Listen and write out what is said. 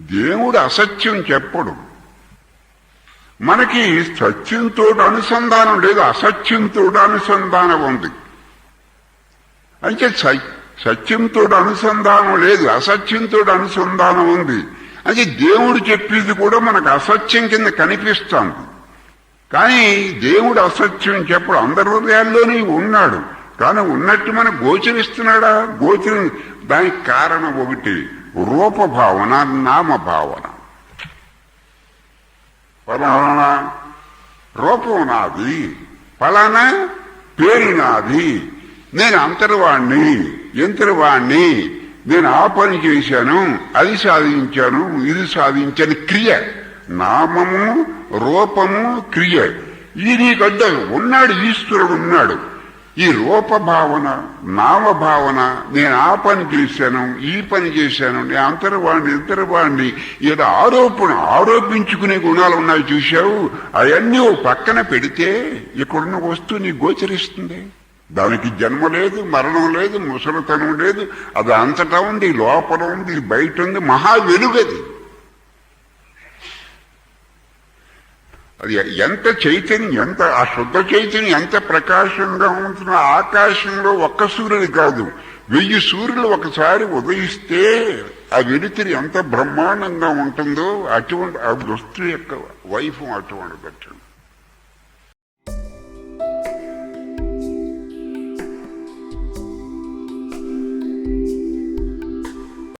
దేవుడు అసత్యం చెప్పడు. మనకి సత్యంతో అనుసంధానం లేదు అసత్యంతో అనుసంధానం ఉంది. అంటే సత్యంతో అనుసంధానం లేదు అసత్యంతో అనుసంధానం ఉంది. అంటే దేవుడు చెప్పేది కూడా మనకు అసత్యం కింద కనిపిస్తుంది. కానీ దేవుడు అసత్యం చెప్పడు. అందరి హృదయాల్లోనే ఉన్నాడు. కానీ ఉన్నట్టు మనకు గోచరిస్తున్నాడా? గోచరి దానికి కారణం ఒకటి. రూపభావన నామభావన. పరమాణ రూపం నాది ఫలానా పేరు నాది నేను అంతర్వాణ్ణి ఎంతర్వాణ్ణి నేను ఆ పని చేశాను అది సాధించాను ఇది సాధించని క్రియ. నామము రూపము క్రియ. ఇది నీకు అడ్డం ఉన్నాడు ఈశ్వరుడు ఉన్నాడు. ఈ రూపభావన నామభావన నేను ఆ పని చేశాను ఈ పని చేశాను నేను అంతర్వాణ్ణి ఇంతర్వాణ్ణి ఏదో ఆరోపణ ఆరోపించుకునే గుణాలు ఉన్నాయి చూశావు? అవన్నీ ఓ పక్కన పెడితే ఇక్కడున్న వస్తువు నీ గోచరిస్తుంది. దానికి జన్మ లేదు మరణం లేదు ముసలితనం లేదు అది అంతటా ఉంది లోపల ఉంది బయట ఉంది మహా వెలుగది. అది ఎంత చైతన్యం ఎంత ఆ శుద్ధ చైతన్యం ఎంత ప్రకాశంగా ఉంటుందో ఆకాశంలో ఒక్క సూర్యుడు కాదు వెయ్యి సూర్యులు ఒకసారి ఉదయిస్తే ఆ వెలుతురు ఎంత బ్రహ్మాండంగా ఉంటుందో అటువంటి ఆ వస్తువు యొక్క వైఫం అటువంటిది